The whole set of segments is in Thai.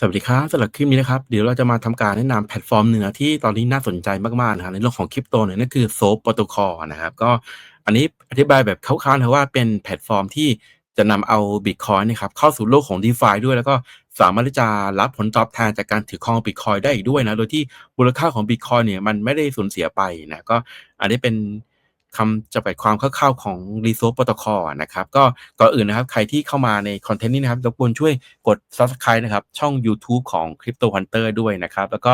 สวัสดีครับสำหรับคลิปนี้นะครับ เดี๋ยวเราจะมาทำการแนะนำแพลตฟอร์มหนึ่งนะที่ตอนนี้น่าสนใจมากๆนะครับในเรื่องของคริปโตเนี่ยนั่นคือ Soap Protocol นะครับ ก็อันนี้อธิบายแบบคร่าวๆนะว่าเป็นแพลตฟอร์มที่จะนำเอาบิตคอยน์นะครับเข้าสู่โลกของ DeFi ด้วยแล้วก็สามารถที่จะรับผลตอบแทนจากการถือครองบิตคอยได้อีกด้วยนะ โดยที่มูลค่าของบิตคอยเนี่ยมันไม่ได้สูญเสียไปนะก็อันนี้เป็น คำจำกัดความคร่าวๆของ Resource Protocol นะครับ ก็ก่อนอื่นนะครับ ใครที่เข้ามาในคอนเทนต์นี้นะครับรบกวนช่วยกด Subscribe นะครับ ช่องยูทูบของ Crypto Hunter ด้วยนะครับ แล้วก็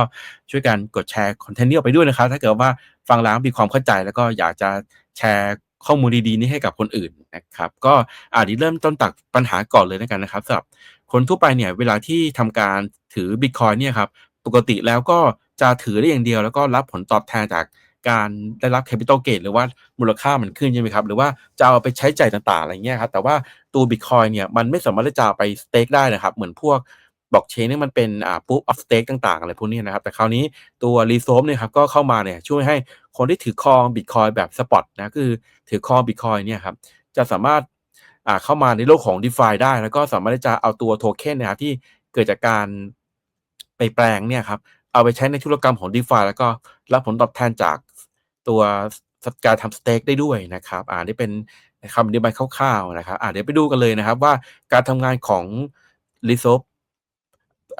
ช่วยกันกดแชร์คอนเทนต์นี้ออกไปด้วยนะครับ ถ้าเกิดว่าฟังแล้วมีความเข้าใจแล้วก็อยากจะแชร์ข้อมูลดีๆนี้ให้กับคนอื่นนะครับ ก็อาจจะเริ่มต้นจากปัญหาก่อนเลยแล้วกันนะครับสำหรับคนทั่วไปเนี่ยเวลาที่ทำการถือ Bitcoin เนี่ยครับปกติแล้วก็จะถือได้อย่างเดียว แล้วก็รับผลตอบแทนจาก การได้รับ Capital Gain หรือว่ามูลค่ามันขึ้นใช่ไหมครับ หรือว่าจะเอาไปใช้ใจ่ายต่างๆอะไรเงี้ยครับแต่ว่าตัว Bitcoin เนี่ยมันไม่สามารถจะไป stake ได้นะครับ เหมือนพวกบล็อกเชนนี่มันเป็นอ่า proof of stake ต่างๆ อะไรพวกนี้นะครับ แต่คราวนี้ตัว r e s o r m เนี่ยครับก็เข้ามาเนี่ยช่วยให้คนที่ถือครอง Bitcoin แบบ spot นะคือถือครอง Bitcoin เนี่ยครับจะสามารถอ่าเข้ามาในโลกของ DeFi ได้ แล้วก็สามารถจะเอาตัวโทเค็นนะครับที่เกิดจากการไปแปลงเนี่ยครับเอาไปใช้ในธุรกรรมของ DeFi แล้วก็รับผลตอบแทนจาก ตัวการทำสเต็กได้ด้วยนะครับอ่านี่เป็นคำอธิบายคร่าวๆนะครับอ่าเดี๋ยวไปดูกันเลยนะครับว่าการทำงานของ r e s o p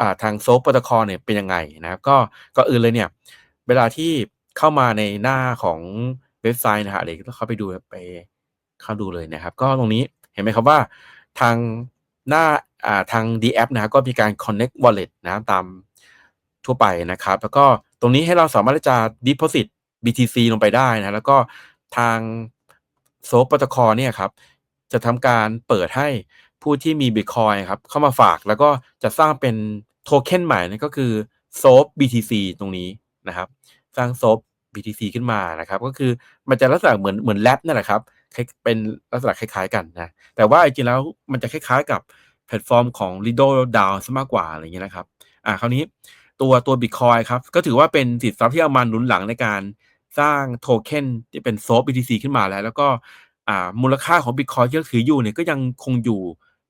อ่าทางโซฟโปรโตคอลเนี่ยเป็นยังไงนะครับก็ก็อื่นเลยเนี่ย เวลาที่เข้ามาในหน้าของเว็บไซต์นะฮะเดี๋ยวเข้าไปดูไปเข้าดูเลยนะครับ ก็ตรงนี้เห็นไหมครับว่าทางหน้าอ่าทาง D app นะครับก็มีการ connect wallet นะตามทั่วไปนะครับ แล้วก็ตรงนี้ให้เราสามารถจะ deposit BTC ลงไปได้นะ แล้วก็ทางโซฟโปรโตคอลเนี่ยครับ จะทำการเปิดให้ผู้ที่มี Bitcoin ครับ เข้ามาฝากแล้วก็จะสร้างเป็นโทเค็นใหม่นั่นก็คือ SOAP BTC ตรงนี้นะครับ สร้าง SOAP BTC ขึ้นมานะครับ ก็คือมันจะลักษณะเหมือนเหมือนแรปนั่นแหละครับเป็นลักษณะคล้าย ๆ กันนะ แต่ว่าจริงๆแล้วมันจะคล้ายๆกับแพลตฟอร์มของ Lido DAO ซะมากกว่าอะไรอย่างเงี้ยนะครับ อ่าคราวนี้ ตัวตัว Bitcoin ครับ ก็ถือว่าเป็นสินทรัพย์ที่เอามาหนุนหลังในการสร้างโทเค็นที่เป็น SOAP BTC ขึ้นมาแล้ว แล้วก็มูลค่าของ Bitcoin ที่เราถืออยู่เนี่ยก็ยังคงอยู่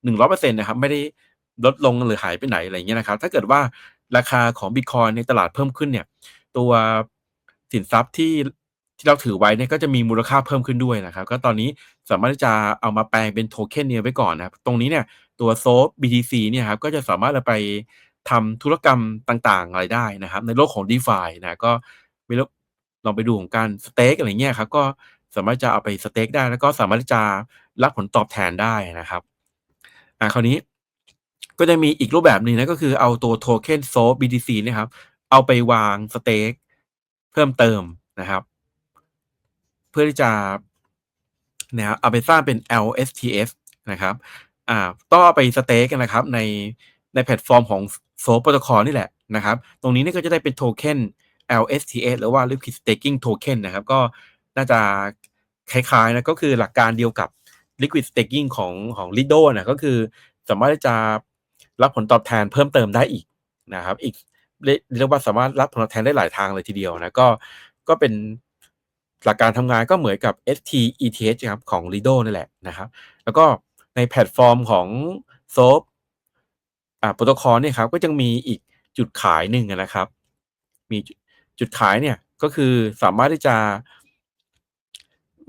หนึ่งร้อยเปอร์เซ็นต์นะครับ ไม่ได้ลดลงหรือหายไปไหนอะไรเงี้ยนะครับ ถ้าเกิดว่าราคาของบิตคอยในตลาดเพิ่มขึ้นเนี่ย ตัวสินทรัพย์ที่ที่เราถือไว้เนี่ยก็จะมีมูลค่าเพิ่มขึ้นด้วยนะครับ ก็ตอนนี้สามารถที่จะเอามาแปลงเป็นโทเค็นเนี่ยไว้ก่อนนะครับ ตรงนี้เนี่ยตัวโซฟ BTC เนี่ยครับก็จะสามารถเอาไป ทำธุรกรรมต่างๆ อะไรได้นะครับ ในโลกของ d e f านะก็ไม่ลลองไปดูของการสเต็กอะไรเงี้ยครับก็สามารถจะเอาไปสเต็กได้ แล้วก็สามารถจะรับผลตอบแทนได้นะครับอ่าคราวนี้ก็จะมีอีกรูปแบบหนึ่งนะก็คือเอาตัวโทเค็นโซ BTC นะครับ เอาไปวางสเต็กเพิ่มเติมนะครับ เพื่อที่จะนะครับเอาไปสร้างเป็น LSTF นะครับอ่าต้องเอาไปสเต็กนะครับในในแพลตฟอร์มของ โซโปรโตคอลนี่แหละนะครับ ตรงนี้นี่ก็จะได้เป็นโทเค็น LSTS หรือว่า Liquid Staking Token นะครับ ก็น่าจะคล้ายๆนะก็คือหลักการเดียวกับ Liquid Staking ของของ Lido นะก็คือสามารถจะรับผลตอบแทนเพิ่มเติมได้อีกนะครับ อีกเรียกว่าสามารถรับผลตอบแทนได้หลายทางเลยทีเดียวนะก็ก็เป็นหลักการทำงานก็เหมือนกับ STETH ครับของ Lido นี่แหละนะครับ แล้วก็ในแพลตฟอร์มของ Soap อ่าโปรโตคอลเนี่ยครับก็ยังมีอีกจุดขายหนึ่งนะครับ มีจุดขายเนี่ยก็คือสามารถที่จะ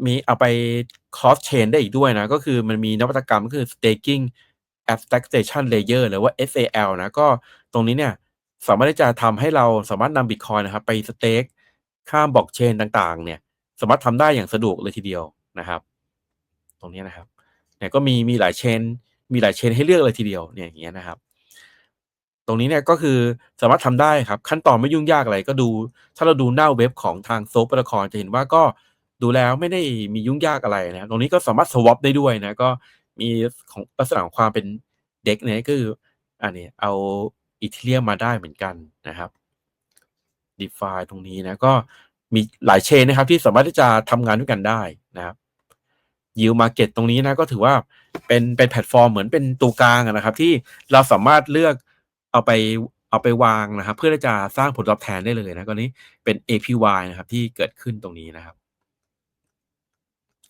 มีเอาไป cross chain ได้อีกด้วยนะ ก็คือมันมีนวัตกรรมก็คือ staking abstraction layer หรือว่า SAL นะ ก็ตรงนี้เนี่ยสามารถที่จะทำให้เราสามารถนำบิตคอยนะครับ ไปสเต็กข้ามบล็อกเชนต่างๆ เนี่ย สามารถทำได้อย่างสะดวกเลยทีเดียวนะครับ ตรงนี้นะครับเนี่ยก็มีมีหลายเชน มีหลายเชนให้เลือกเลยทีเดียวเนี่ยอย่างเงี้ยนะครับ รงนี้เนี่ยก็คือสามารถทำได้ครับ ขั้นตอนไม่ยุ่งยากอะไรก็ดู ถ้าเราดูหน้าเว็บของทางโซฟปรโตคอลจะเห็นว่าก็ดูแล้วไม่ได้มียุ่งยากอะไรนะตรงนี้ก็สามารถสวอปได้ด้วยนะก็มีของลักษณะของความเป็นเด็กเนี่ยก็คืออันนี้เอาอีเทเรียมมาได้เหมือนกันนะครับ d e f i ตรงนี้นะก็มีหลายเชนนะครับ ที่สามารถที่จะทำงานด้วยกันได้นะครับยิวมาเก็ตตรงนี้นะก็ถือว่าเป็นเป็นแพลตฟอร์มเหมือนเป็นตัวกลางนะครับ ที่เราสามารถเลือก เอาไป เอาไปวางนะครับ เพื่อที่จะสร้างผลตอบแทนได้เลยนะก็นี้เป็น APY นะครับ ที่เกิดขึ้นตรงนี้นะครับ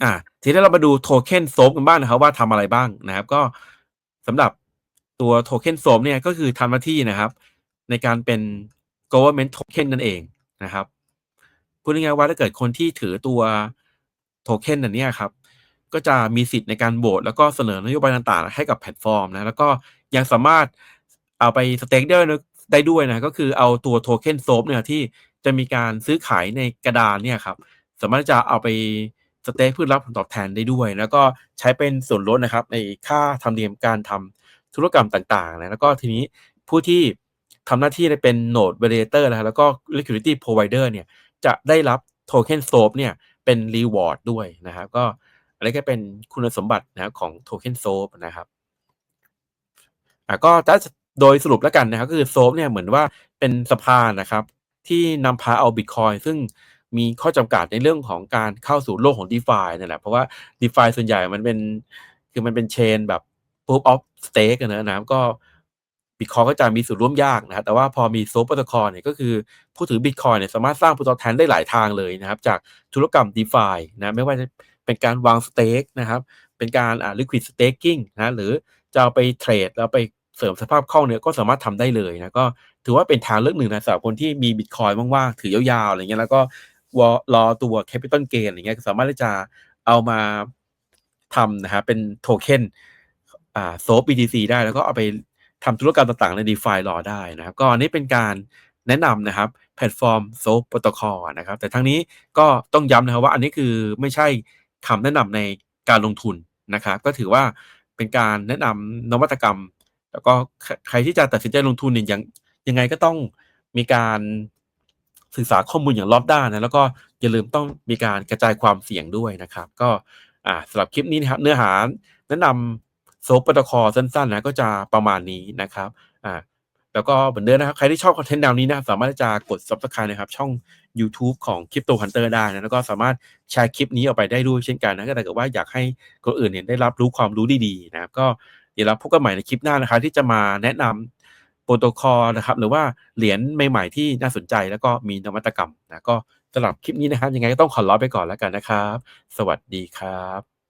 อ่า ทีนี้เรามาดูโทเค็นโซฟกันบ้างนะครับ ว่าทำอะไรบ้างนะครับ ก็สำหรับตัว Token Soap เนี่ยก็คือทำหน้าที่นะครับ ในการเป็น Government Token นั่นเองนะครับพูดง่ายๆว่าถ้าเกิดคนที่ถือตัว Token อันนี้ครับ ก็จะมีสิทธิ์ในการโหวตแล้วก็เสนอนโยบายต่างๆ ให้กับแพลตฟอร์มนะแล้วก็ยังสามารถ เอาไป stake ได้นะได้ด้วยนะ ก็คือเอาตัว Token Soap เนี่ยที่จะมีการซื้อขายในกระดานเนี่ยครับ สามารถจะเอาไป stake เพื่อรับผลตอบแทนได้ด้วย แล้วก็ใช้เป็นส่วนลดนะครับ ในค่าธรรมเนียมการทำธุรกรรมต่างๆนะแล้วก็ทีนี้ผู้ที่ทำหน้าที่เป็น Node Validator นะครแล้วก็ Liquidity Provider เนี่ยจะได้รับ Token Soap เนี่ยเป็น reward ด้วยนะครับ ก็อันนี้ก็เป็นคุณสมบัตินะของ Token Soap นะครับอ่าก็ถ้า โดยสรุปแล้วกันนะครับก็คือ Soap เนี่ยเหมือนว่าเป็นสะพานนะครับที่นำพาเอาบิตคอยซึ่งมีข้อจำกัดในเรื่องของการเข้าสู่โลกของ DeFi นั่นแหละ เพราะว่า DeFi ส่วนใหญ่มันเป็นคือมันเป็น Chain แบบ Proof of Stake นะนะครับก็บิตคอยก็จะมีส่วนร่วมยากนะครับแต่ว่าพอมี Soap Protocol เนี่ยก็คือผู้ถือบิตคอยเนี่ยสามารถสร้างผลตอบแทนได้หลายทางเลยนะครับ จากธุรกรรม DeFi นะไม่ว่าจะเป็นการวาง Stake นะครับ เป็นการอ่า Liquid Staking นะหรือจะเอาไปเทรดแล้วไป เสริมสภาพคล่องเนี่ยก็สามารถทำได้เลยนะก็ถือว่าเป็นทางเลือกหนึ่งนะสำหรับคนที่มีบิตคอยน์ว่างๆถือยาวๆอะไรเงี้ยแล้วก็รอตัว Capital Gain อะไรเงี้ยสามารถที่จะเอามาทำนะครับเป็น Token อ่า Soap BTC ได้แล้วก็เอาไปทำธุรกรรมต่างๆ ใน DeFi รอได้นะครับ ก็อันนี้เป็นการแนะนำนะครับ แพลตฟอร์ม Soap Protocol นะครับ แต่ทั้งนี้ก็ต้องย้ำนะครับว่าอันนี้คือไม่ใช่คำแนะนำในการลงทุนนะครับ ก็ถือว่าเป็นการแนะนำนวัตกรรม แล้วก็ใครที่จะตัดสินใจลงทุนเนี่ยยังยังไงก็ต้องมีการศึกษาข้อมูลอย่างรอบด้านนะแล้วก็อย่าลืมต้องมีการกระจายความเสี่ยงด้วยนะครับ ก็อ่าสำหรับคลิปนี้นะครับเนื้อหาแนะนำ Soap Protocol สั้นๆนะก็จะประมาณนี้นะครับอ่าแล้วก็เหมือนเดิมนะครับ ใครที่ชอบคอนเทนต์แนวนี้นะครับสามารถจะกด Subscribe นะครับ ช่องยูทูบของ Crypto Hunter ได้นะ แล้วก็สามารถแชร์คลิปนี้ออกไปได้ด้วยเช่นกันนะถ้าเกิดว่าอยากให้คนอื่นเนี่ยได้รับรู้ความรู้ดีๆนะครับก็ ดี๋ยวเราพบกันใหม่ในคลิปหน้านะครับที่จะมาแนะนำโปรโตคอลนะครับ หรือว่าเหรียญใหม่ๆที่น่าสนใจแล้วก็มีนวัตกรรมนะก็สำหรับคลิปนี้นะครับยังไงก็ต้องขอลาไปก่อนแล้วกันนะครับ สวัสดีครับ